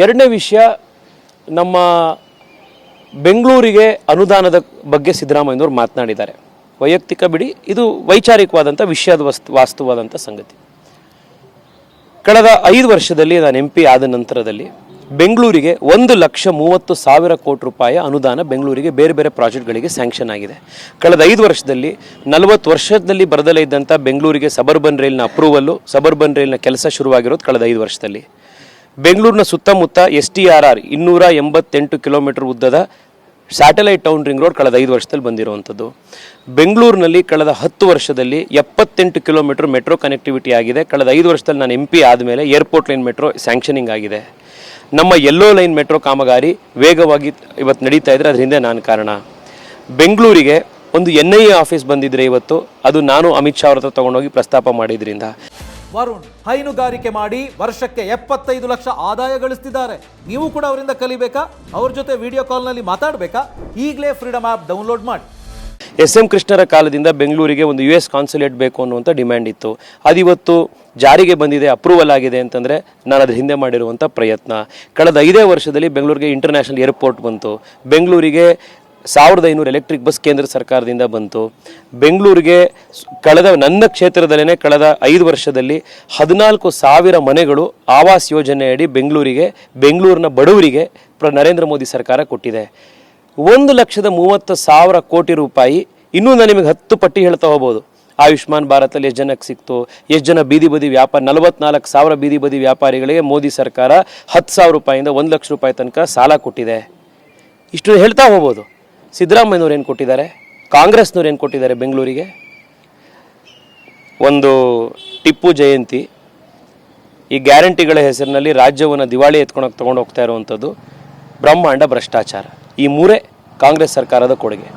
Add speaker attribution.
Speaker 1: ಎರಡನೇ ವಿಷಯ, ನಮ್ಮ ಬೆಂಗಳೂರಿಗೆ ಅನುದಾನದ ಬಗ್ಗೆ ಸಿದ್ದರಾಮಯ್ಯನವರು ಮಾತನಾಡಿದ್ದಾರೆ. ವೈಯಕ್ತಿಕ ಬಿಡಿ, ಇದು ವೈಚಾರಿಕವಾದಂಥ ವಿಷಯದ ವಸ್ತು, ವಾಸ್ತುವಾದಂಥ ಸಂಗತಿ. ಕಳೆದ ಐದು ವರ್ಷದಲ್ಲಿ ನಾನು ಎಂ ಆದ ನಂತರದಲ್ಲಿ ಬೆಂಗಳೂರಿಗೆ ಒಂದು ಲಕ್ಷ ಮೂವತ್ತು ಸಾವಿರ ಕೋಟಿ ರೂಪಾಯಿ ಅನುದಾನ ಬೆಂಗಳೂರಿಗೆ ಬೇರೆ ಬೇರೆ ಪ್ರಾಜೆಕ್ಟ್ಗಳಿಗೆ ಸ್ಯಾಂಕ್ಷನ್ ಆಗಿದೆ. ಕಳೆದ ಐದು ವರ್ಷದಲ್ಲಿ ನಲವತ್ತು ವರ್ಷದಲ್ಲಿ ಬರದಲೇ ಇದ್ದಂಥ ಬೆಂಗಳೂರಿಗೆ ಸಬರ್ಬನ್ ರೈಲ್ನ ಅಪ್ರೂವಲ್ಲು, ಸಬರ್ಬನ್ ರೈಲ್ನ ಕೆಲಸ ಶುರುವಾಗಿರೋದು ಕಳೆದ ಐದು ವರ್ಷದಲ್ಲಿ. ಬೆಂಗಳೂರಿನ ಸುತ್ತಮುತ್ತ ಎಸ್ ಟಿ ಆರ್ ಆರ್ ಇನ್ನೂರ ಎಂಬತ್ತೆಂಟು ಕಿಲೋಮೀಟರ್ ಉದ್ದದ ಸ್ಯಾಟಲೈಟ್ ಟೌನ್ ರಿಂಗ್ ರೋಡ್ ಕಳೆದ ಐದು ವರ್ಷದಲ್ಲಿ ಬಂದಿರುವಂಥದ್ದು. ಬೆಂಗಳೂರಿನಲ್ಲಿ ಕಳೆದ ಹತ್ತು ವರ್ಷದಲ್ಲಿ ಎಪ್ಪತ್ತೆಂಟು ಕಿಲೋಮೀಟರ್ ಮೆಟ್ರೋ ಕನೆಕ್ಟಿವಿಟಿ ಆಗಿದೆ. ಕಳೆದ ಐದು ವರ್ಷದಲ್ಲಿ ನಾನು ಎಂ ಪಿ ಆದಮೇಲೆ ಏರ್ಪೋರ್ಟ್ ಲೈನ್ ಮೆಟ್ರೋ ಸ್ಯಾಂಕ್ಷನಿಂಗ್ ಆಗಿದೆ. ನಮ್ಮ ಯೆಲ್ಲೋ ಲೈನ್ ಮೆಟ್ರೋ ಕಾಮಗಾರಿ ವೇಗವಾಗಿ ಇವತ್ತು ನಡೀತಾ ಇದ್ದರೆ ಅದರಿಂದ ನಾನು ಕಾರಣ. ಬೆಂಗಳೂರಿಗೆ ಒಂದು ಎನ್ ಐ ಎ ಆಫೀಸ್ ಬಂದಿದ್ರೆ ಇವತ್ತು, ಅದು ನಾನು ಅಮಿತ್ ಶಾ ಅವ್ರ ಹತ್ರ ತೊಗೊಂಡೋಗಿ ಪ್ರಸ್ತಾಪ ಮಾಡಿದ್ರಿಂದ.
Speaker 2: ವರುಣ್ ಹೈನುಗಾರಿಕೆ ಮಾಡಿ ವರ್ಷಕ್ಕೆ ಎಪ್ಪತ್ತೈದು ಲಕ್ಷ ಆದಾಯ ಗಳಿಸ್ತಿದ್ದಾರೆ. ನೀವು ಕೂಡ ಅವರಿಂದ ಕಲಿಬೇಕಾ? ಅವ್ರ ಜೊತೆ ವಿಡಿಯೋ ಕಾಲ್ನಲ್ಲಿ ಮಾತಾಡಬೇಕಾ? ಈಗಲೇ ಫ್ರೀಡಮ್ ಆ್ಯಪ್ ಡೌನ್ಲೋಡ್ ಮಾಡಿ.
Speaker 1: ಎಸ್ ಎಂ ಕೃಷ್ಣರ ಕಾಲದಿಂದ ಬೆಂಗಳೂರಿಗೆ ಒಂದು ಯು ಎಸ್ ಕಾನ್ಸುಲೇಟ್ ಬೇಕು ಅನ್ನುವಂಥ ಡಿಮ್ಯಾಂಡ್ ಇತ್ತು. ಅದಿವತ್ತು ಜಾರಿಗೆ ಬಂದಿದೆ ಅಪ್ರೂವಲ್ ಆಗಿದೆ ಅಂತಂದರೆ ನಾನು ಅದ್ರ ಹಿಂದೆ ಮಾಡಿರುವಂಥ ಪ್ರಯತ್ನ. ಕಳೆದ ಐದೇ ವರ್ಷದಲ್ಲಿ ಬೆಂಗಳೂರಿಗೆ ಇಂಟರ್ನ್ಯಾಷನಲ್ ಏರ್ಪೋರ್ಟ್ ಬಂತು. ಬೆಂಗಳೂರಿಗೆ ಸಾವಿರದ ಐನೂರು ಎಲೆಕ್ಟ್ರಿಕ್ ಬಸ್ ಕೇಂದ್ರ ಸರ್ಕಾರದಿಂದ ಬಂತು. ಬೆಂಗಳೂರಿಗೆ ಕಳೆದ, ನನ್ನ ಕ್ಷೇತ್ರದಲ್ಲೇ ಕಳೆದ ಐದು ವರ್ಷದಲ್ಲಿ ಹದಿನಾಲ್ಕು ಸಾವಿರ ಮನೆಗಳು ಆವಾಸ್ ಯೋಜನೆಯಡಿ ಬೆಂಗಳೂರಿಗೆ, ಬೆಂಗಳೂರಿನ ಬಡವರಿಗೆ ಪ್ರ, ನರೇಂದ್ರ ಮೋದಿ ಸರ್ಕಾರ ಕೊಟ್ಟಿದೆ. ಒಂದು ಲಕ್ಷದ ಮೂವತ್ತು ಸಾವಿರ ಕೋಟಿ ರೂಪಾಯಿ, ಇನ್ನೂ ನಾನು ನಿಮಗೆ ಹತ್ತು ಪಟ್ಟಿ ಹೇಳ್ತಾ ಹೋಗ್ಬೋದು. ಆಯುಷ್ಮಾನ್ ಭಾರತಲ್ಲಿ ಎಷ್ಟು ಜನಕ್ಕೆ ಸಿಕ್ತು? ಎಷ್ಟು ಜನ ಬೀದಿ ಬದಿ ವ್ಯಾಪಾರ, ನಲವತ್ನಾಲ್ಕು ಸಾವಿರ ಬೀದಿ ಬದಿ ವ್ಯಾಪಾರಿಗಳಿಗೆ ಮೋದಿ ಸರ್ಕಾರ ಹತ್ತು ಸಾವಿರ ರೂಪಾಯಿಂದ ಒಂದು ಲಕ್ಷ ರೂಪಾಯಿ ತನಕ ಸಾಲ ಕೊಟ್ಟಿದೆ. ಇಷ್ಟು ಹೇಳ್ತಾ ಹೋಗ್ಬೋದು. ಸಿದ್ದರಾಮಯ್ಯನವ್ರು ಏನು ಕೊಟ್ಟಿದ್ದಾರೆ? ಕಾಂಗ್ರೆಸ್ನವ್ರು ಏನು ಕೊಟ್ಟಿದ್ದಾರೆ ಬೆಂಗಳೂರಿಗೆ? ಒಂದು ಟಿಪ್ಪು ಜಯಂತಿ. ಈ ಗ್ಯಾರಂಟಿಗಳ ಹೆಸರಿನಲ್ಲಿ ರಾಜ್ಯವನ್ನು ದಿವಾಳಿ ಎತ್ಕೊಳಕ್ಕೆ ತೊಗೊಂಡು ಹೋಗ್ತಾ ಇರುವಂಥದ್ದು ಬ್ರಹ್ಮಾಂಡ ಭ್ರಷ್ಟಾಚಾರ. ಈ ಮೂರೇ ಕಾಂಗ್ರೆಸ್ ಸರ್ಕಾರದ ಕೊಡುಗೆ.